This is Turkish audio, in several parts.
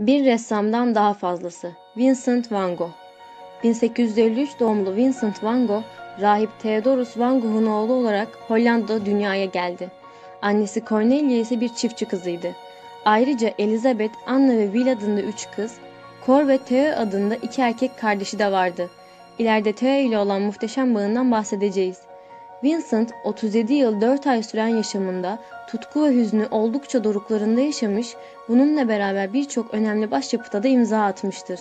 Bir ressamdan daha fazlası. Vincent van Gogh 1853 doğumlu Vincent van Gogh, rahip Theodorus van Gogh'un oğlu olarak Hollanda'da dünyaya geldi. Annesi Cornelia ise bir çiftçi kızıydı. Ayrıca Elizabeth, Anna ve Will adında üç kız, Cor ve Theo adında iki erkek kardeşi de vardı. İleride Theo ile olan muhteşem bağından bahsedeceğiz. Vincent 37 yıl 4 ay süren yaşamında tutku ve hüznü oldukça doruklarında yaşamış, bununla beraber birçok önemli başyapıta da imza atmıştır.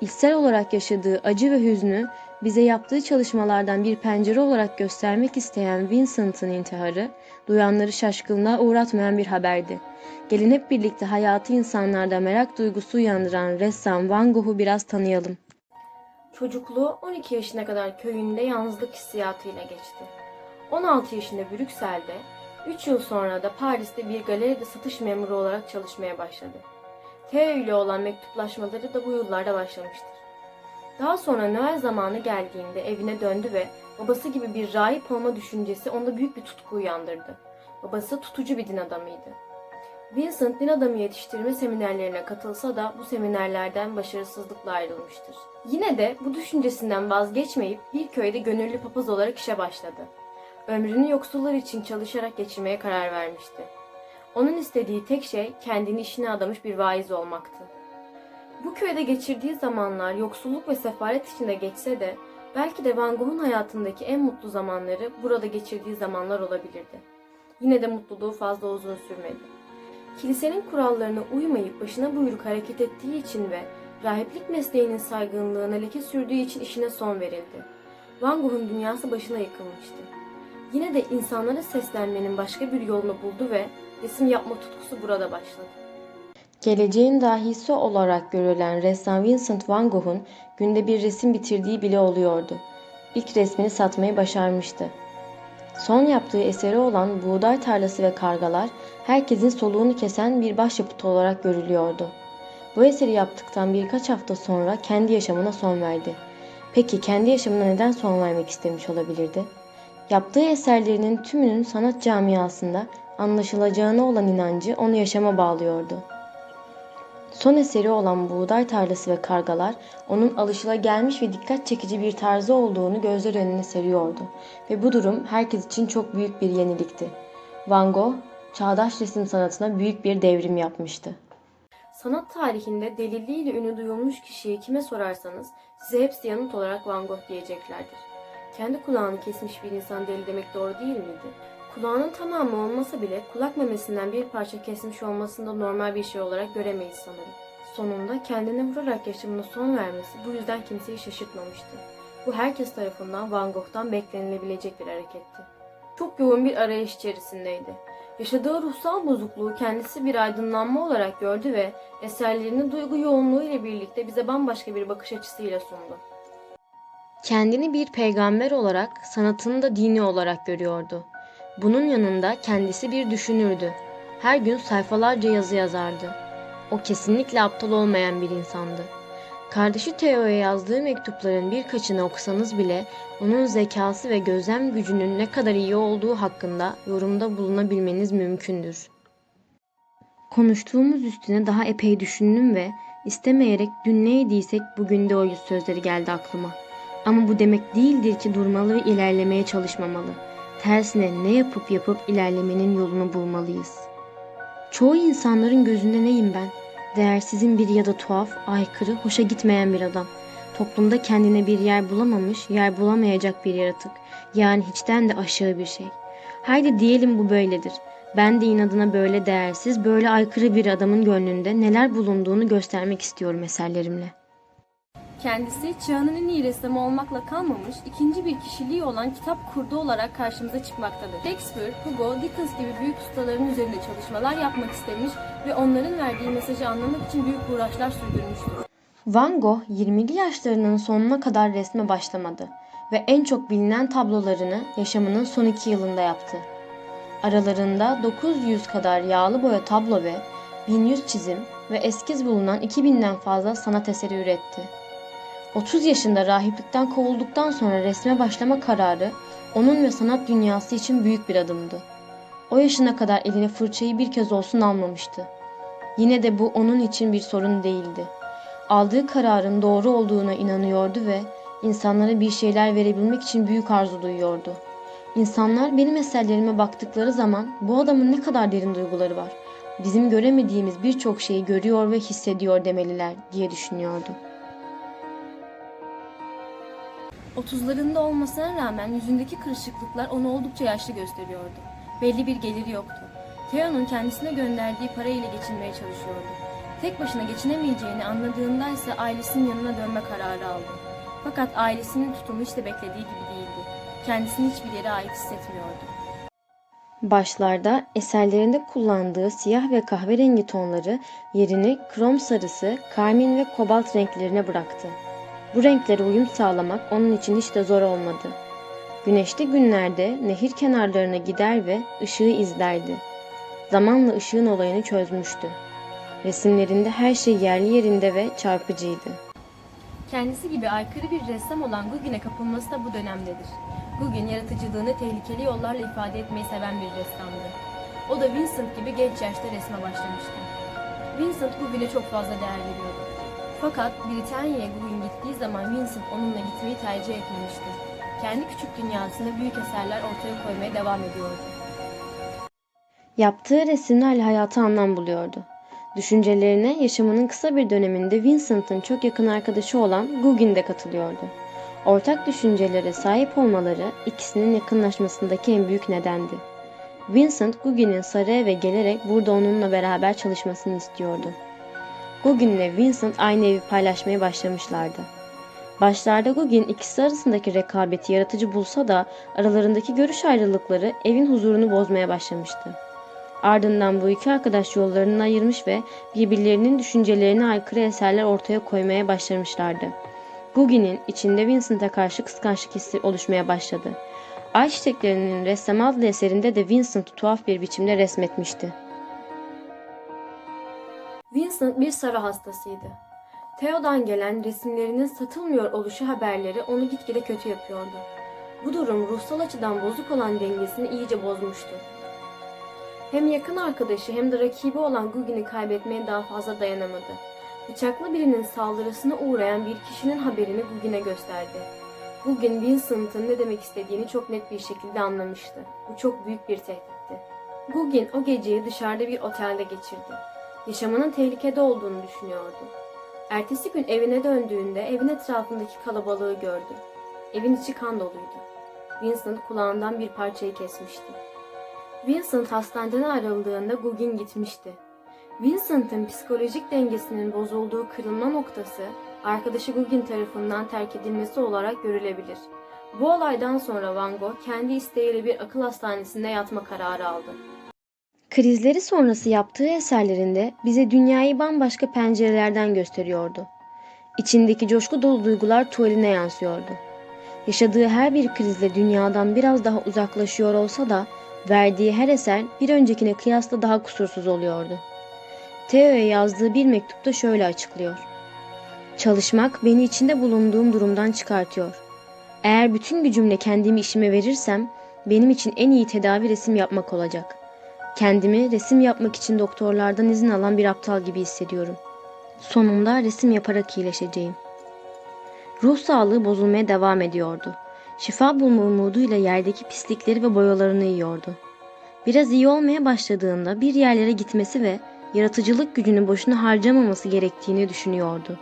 İçsel olarak yaşadığı acı ve hüznü bize yaptığı çalışmalardan bir pencere olarak göstermek isteyen Vincent'ın intiharı, duyanları şaşkınlığa uğratmayan bir haberdi. Gelin hep birlikte hayatı insanlarda merak duygusu uyandıran ressam Van Gogh'u biraz tanıyalım. Çocukluğu 12 yaşına kadar köyünde yalnızlık hissiyatıyla geçti. 16 yaşında Brüksel'de, 3 yıl sonra da Paris'te bir galeride satış memuru olarak çalışmaya başladı. Theo ile olan mektuplaşmaları da bu yıllarda başlamıştır. Daha sonra Noel zamanı geldiğinde evine döndü ve babası gibi bir rahip olma düşüncesi onda büyük bir tutku uyandırdı. Babası tutucu bir din adamıydı. Vincent din adamı yetiştirme seminerlerine katılsa da bu seminerlerden başarısızlıkla ayrılmıştır. Yine de bu düşüncesinden vazgeçmeyip bir köyde gönüllü papaz olarak işe başladı. Ömrünü yoksullar için çalışarak geçirmeye karar vermişti. Onun istediği tek şey kendini işine adamış bir vaiz olmaktı. Bu köyde geçirdiği zamanlar yoksulluk ve sefalet içinde geçse de belki de Van Gogh'un hayatındaki en mutlu zamanları burada geçirdiği zamanlar olabilirdi. Yine de mutluluğu fazla uzun sürmedi. Kilisenin kurallarına uymayıp başına buyruk hareket ettiği için ve rahiplik mesleğinin saygınlığına leke sürdüğü için işine son verildi. Van Gogh'un dünyası başına yıkılmıştı. Yine de insanlara seslenmenin başka bir yolunu buldu ve resim yapma tutkusu burada başladı. Geleceğin dahisi olarak görülen ressam Vincent van Gogh'un günde bir resim bitirdiği bile oluyordu. İlk resmini satmayı başarmıştı. Son yaptığı eseri olan Buğday Tarlası ve Kargalar herkesin soluğunu kesen bir başyapıt olarak görülüyordu. Bu eseri yaptıktan birkaç hafta sonra kendi yaşamına son verdi. Peki kendi yaşamına neden son vermek istemiş olabilirdi? Yaptığı eserlerinin tümünün sanat camiasında anlaşılacağına olan inancı onu yaşama bağlıyordu. Son eseri olan Buğday Tarlası ve Kargalar onun alışılagelmiş ve dikkat çekici bir tarzı olduğunu gözler önüne seriyordu ve bu durum herkes için çok büyük bir yenilikti. Van Gogh, çağdaş resim sanatına büyük bir devrim yapmıştı. Sanat tarihinde deliliğiyle ünü duyulmuş kişiyi kime sorarsanız size hepsi yanıt olarak Van Gogh diyeceklerdir. Kendi kulağını kesmiş bir insan deli demek doğru değil miydi? Kulağının tamamı olmasa bile kulak memesinden bir parça kesmiş olmasında normal bir şey olarak göremeyiz sanırım. Sonunda kendine vurarak yaşamına son vermesi bu yüzden kimseyi şaşırtmamıştı. Bu herkes tarafından Van Gogh'tan beklenilebilecek bir hareketti. Çok yoğun bir arayış içerisindeydi. Yaşadığı ruhsal bozukluğu kendisi bir aydınlanma olarak gördü ve eserlerini duygu yoğunluğu ile birlikte bize bambaşka bir bakış açısıyla sundu. Kendini bir peygamber olarak, sanatını da dini olarak görüyordu. Bunun yanında kendisi bir düşünürdü. Her gün sayfalarca yazı yazardı. O kesinlikle aptal olmayan bir insandı. Kardeşi Theo'ya yazdığı mektupların birkaçını okusanız bile onun zekası ve gözlem gücünün ne kadar iyi olduğu hakkında yorumda bulunabilmeniz mümkündür. Konuştuğumuz üstüne daha epey düşündüm ve istemeyerek dün neydiysek bugün de o yüz sözleri geldi aklıma. Ama bu demek değildir ki durmalı ve ilerlemeye çalışmamalı. Tersine ne yapıp yapıp ilerlemenin yolunu bulmalıyız. Çoğu insanların gözünde neyim ben? Değersizin bir ya da tuhaf, aykırı, hoşa gitmeyen bir adam. Toplumda kendine bir yer bulamamış, yer bulamayacak bir yaratık. Yani hiçten de aşağı bir şey. Haydi diyelim bu böyledir. Ben de inadına böyle değersiz, böyle aykırı bir adamın gönlünde neler bulunduğunu göstermek istiyorum eserlerimle. Kendisi çağının en iyi ressamı olmakla kalmamış, ikinci bir kişiliği olan kitap kurdu olarak karşımıza çıkmaktadır. Shakespeare, Hugo, Dickens gibi büyük ustaların üzerinde çalışmalar yapmak istemiş ve onların verdiği mesajı anlamak için büyük uğraşlar sürdürmüştür. Van Gogh 20'li yaşlarının sonuna kadar resme başlamadı ve en çok bilinen tablolarını yaşamının son iki yılında yaptı. Aralarında 900 kadar yağlı boya tablo ve 1100 çizim ve eskiz bulunan 2000'den fazla sanat eseri üretti. 30 yaşında rahiplikten kovulduktan sonra resme başlama kararı onun ve sanat dünyası için büyük bir adımdı. O yaşına kadar eline fırçayı bir kez olsun almamıştı. Yine de bu onun için bir sorun değildi. Aldığı kararın doğru olduğuna inanıyordu ve insanlara bir şeyler verebilmek için büyük arzu duyuyordu. İnsanlar benim eserlerime baktıkları zaman bu adamın ne kadar derin duyguları var. Bizim göremediğimiz birçok şeyi görüyor ve hissediyor demeliler diye düşünüyordu. 30'larında olmasına rağmen yüzündeki kırışıklıklar onu oldukça yaşlı gösteriyordu. Belli bir geliri yoktu. Theo'nun kendisine gönderdiği para ile geçinmeye çalışıyordu. Tek başına geçinemeyeceğini anladığında ise ailesinin yanına dönme kararı aldı. Fakat ailesinin tutumu hiç de beklediği gibi değildi. Kendisini hiçbir yere ait hissetmiyordu. Başlarda eserlerinde kullandığı siyah ve kahverengi tonları yerini krom sarısı, karmin ve kobalt renklerine bıraktı. Bu renklere uyum sağlamak onun için hiç de zor olmadı. Güneşli günlerde nehir kenarlarına gider ve ışığı izlerdi. Zamanla ışığın olayını çözmüştü. Resimlerinde her şey yerli yerinde ve çarpıcıydı. Kendisi gibi aykırı bir ressam olan Gauguin'e kapılması da bu dönemdedir. Gauguin yaratıcılığını tehlikeli yollarla ifade etmeyi seven bir ressamdı. O da Vincent gibi genç yaşta resme başlamıştı. Vincent Gauguin'e çok fazla değer veriyordu. Fakat Britanya'ya Gauguin gittiği zaman Vincent onunla gitmeyi tercih etmemişti. Kendi küçük dünyasında büyük eserler ortaya koymaya devam ediyordu. Yaptığı resimlerle hayata anlam buluyordu. Düşüncelerine yaşamının kısa bir döneminde Vincent'ın çok yakın arkadaşı olan Gauguin de katılıyordu. Ortak düşüncelere sahip olmaları ikisinin yakınlaşmasındaki en büyük nedendi. Vincent Gauguin'in sarı eve gelerek burada onunla beraber çalışmasını istiyordu. Gauguin ile Vincent aynı evi paylaşmaya başlamışlardı. Başlarda Gauguin ikisi arasındaki rekabeti yaratıcı bulsa da aralarındaki görüş ayrılıkları evin huzurunu bozmaya başlamıştı. Ardından bu iki arkadaş yollarını ayırmış ve birbirlerinin düşüncelerine aykırı eserler ortaya koymaya başlamışlardı. Gauguin'in içinde Vincent'a karşı kıskançlık hissi oluşmaya başladı. Ay Çiçeklerinin Ressam adlı eserinde de Vincent'ı tuhaf bir biçimde resmetmişti. Vincent bir sarı hastasıydı. Theo'dan gelen resimlerinin satılmıyor oluşu haberleri onu gitgide kötü yapıyordu. Bu durum ruhsal açıdan bozuk olan dengesini iyice bozmuştu. Hem yakın arkadaşı hem de rakibi olan Gauguin'i kaybetmeye daha fazla dayanamadı. Bıçaklı birinin saldırısına uğrayan bir kişinin haberini Gauguin'e gösterdi. Gauguin, Vincent'ın ne demek istediğini çok net bir şekilde anlamıştı. Bu çok büyük bir tehditti. Gauguin o geceyi dışarıda bir otelde geçirdi. Yaşamının tehlikede olduğunu düşünüyordu. Ertesi gün evine döndüğünde evin etrafındaki kalabalığı gördü. Evin içi kan doluydu. Vincent kulağından bir parçayı kesmişti. Vincent hastaneden ayrıldığında Gauguin gitmişti. Vincent'ın psikolojik dengesinin bozulduğu kırılma noktası arkadaşı Gauguin tarafından terk edilmesi olarak görülebilir. Bu olaydan sonra Van Gogh kendi isteğiyle bir akıl hastanesinde yatma kararı aldı. Krizleri sonrası yaptığı eserlerinde bize dünyayı bambaşka pencerelerden gösteriyordu. İçindeki coşku dolu duygular tuvaline yansıyordu. Yaşadığı her bir krizle dünyadan biraz daha uzaklaşıyor olsa da verdiği her eser bir öncekine kıyasla daha kusursuz oluyordu. Theo'ya yazdığı bir mektupta şöyle açıklıyor. Çalışmak beni içinde bulunduğum durumdan çıkartıyor. Eğer bütün gücümle kendimi işime verirsem benim için en iyi tedavi resim yapmak olacak. Kendimi resim yapmak için doktorlardan izin alan bir aptal gibi hissediyorum. Sonunda resim yaparak iyileşeceğim. Ruh sağlığı bozulmaya devam ediyordu. Şifa bulma umuduyla yerdeki pislikleri ve boyalarını yiyordu. Biraz iyi olmaya başladığında bir yerlere gitmesi ve yaratıcılık gücünü boşuna harcamaması gerektiğini düşünüyordu.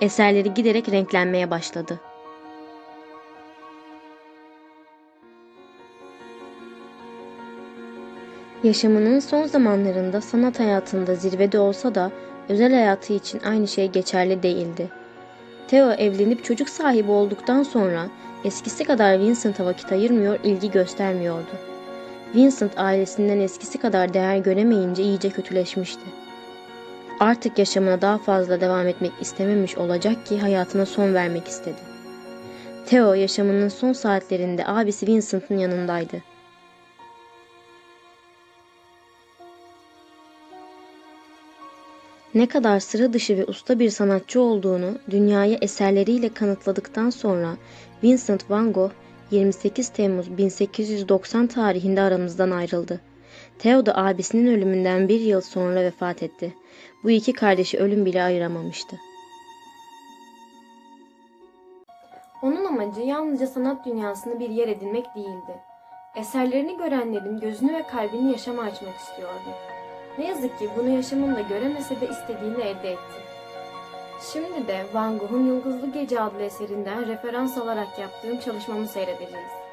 Eserleri giderek renklenmeye başladı. Yaşamının son zamanlarında sanat hayatında zirvede olsa da özel hayatı için aynı şey geçerli değildi. Theo evlenip çocuk sahibi olduktan sonra eskisi kadar Vincent'a vakit ayırmıyor, ilgi göstermiyordu. Vincent ailesinden eskisi kadar değer göremeyince iyice kötüleşmişti. Artık yaşamına daha fazla devam etmek istememiş olacak ki hayatına son vermek istedi. Theo yaşamının son saatlerinde abisi Vincent'ın yanındaydı. Ne kadar sıra dışı ve usta bir sanatçı olduğunu dünyaya eserleriyle kanıtladıktan sonra Vincent van Gogh 28 Temmuz 1890 tarihinde aramızdan ayrıldı. Theo da abisinin ölümünden bir yıl sonra vefat etti. Bu iki kardeşi ölüm bile ayıramamıştı. Onun amacı yalnızca sanat dünyasında bir yer edinmek değildi. Eserlerini görenlerin gözünü ve kalbini yaşama açmak istiyordu. Ne yazık ki bunu yaşamında göremese de istediğini elde etti. Şimdi de Van Gogh'un Yıldızlı Gece adlı eserinden referans alarak yaptığım çalışmamı seyredeceğiz.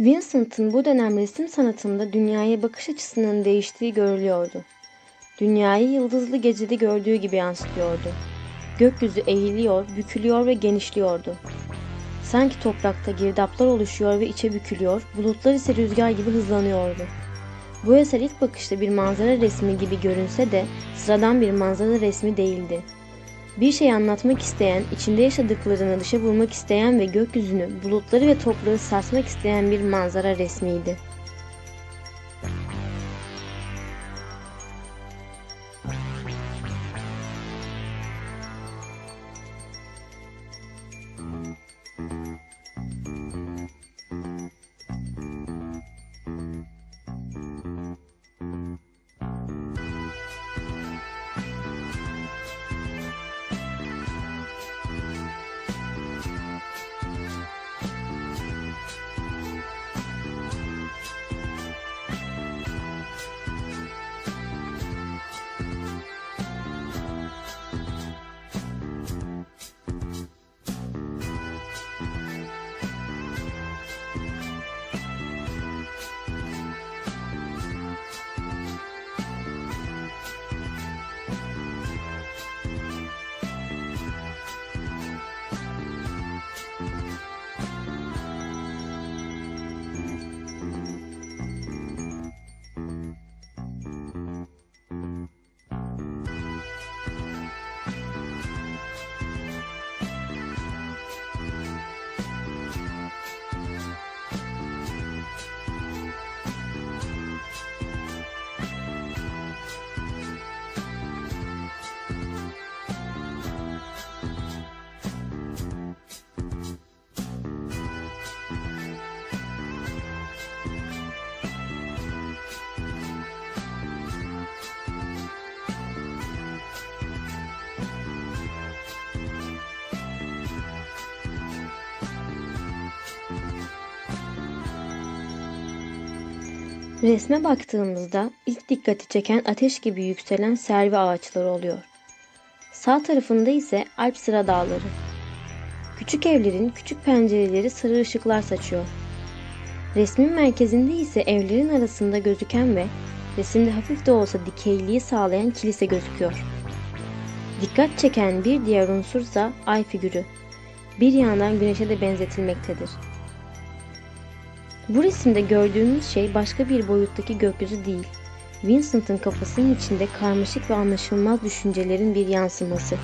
Vincent'ın bu dönem resim sanatında dünyaya bakış açısının değiştiği görülüyordu. Dünyayı yıldızlı gecede gördüğü gibi yansıtıyordu. Gökyüzü eğiliyor, bükülüyor ve genişliyordu. Sanki toprakta girdaplar oluşuyor ve içe bükülüyor, bulutlar ise rüzgar gibi hızlanıyordu. Bu eser ilk bakışta bir manzara resmi gibi görünse de sıradan bir manzara resmi değildi. Bir şey anlatmak isteyen, içinde yaşadıklarını dışa vurmak isteyen ve gökyüzünü, bulutları ve toprağı sarsmak isteyen bir manzara resmiydi. Resme baktığımızda ilk dikkati çeken ateş gibi yükselen servi ağaçları oluyor. Sağ tarafında ise Alp sıra dağları. Küçük evlerin küçük pencereleri sarı ışıklar saçıyor. Resmin merkezinde ise evlerin arasında gözüken ve resimde hafif de olsa dikeyliği sağlayan kilise gözüküyor. Dikkat çeken bir diğer unsursa ay figürü. Bir yandan güneşe de benzetilmektedir. Bu resimde gördüğümüz şey başka bir boyuttaki gökyüzü değil. Vincent'ın kafasının içinde karmaşık ve anlaşılmaz düşüncelerin bir yansıması.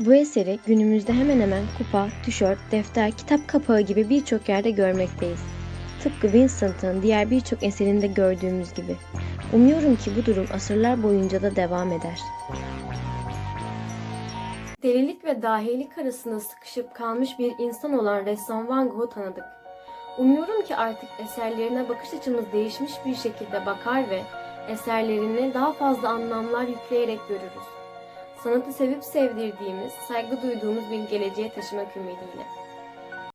Bu eseri günümüzde hemen hemen kupa, tişört, defter, kitap kapağı gibi birçok yerde görmekteyiz. Tıpkı Vincent'ın diğer birçok eserinde gördüğümüz gibi. Umuyorum ki bu durum asırlar boyunca da devam eder. Delilik ve dahilik arasında sıkışıp kalmış bir insan olan ressam Van Gogh'u tanıdık. Umuyorum ki artık eserlerine bakış açımız değişmiş bir şekilde bakar ve eserlerine daha fazla anlamlar yükleyerek görürüz. Sanatı sevip sevdirdiğimiz, saygı duyduğumuz bir geleceğe taşımak ümidiyle.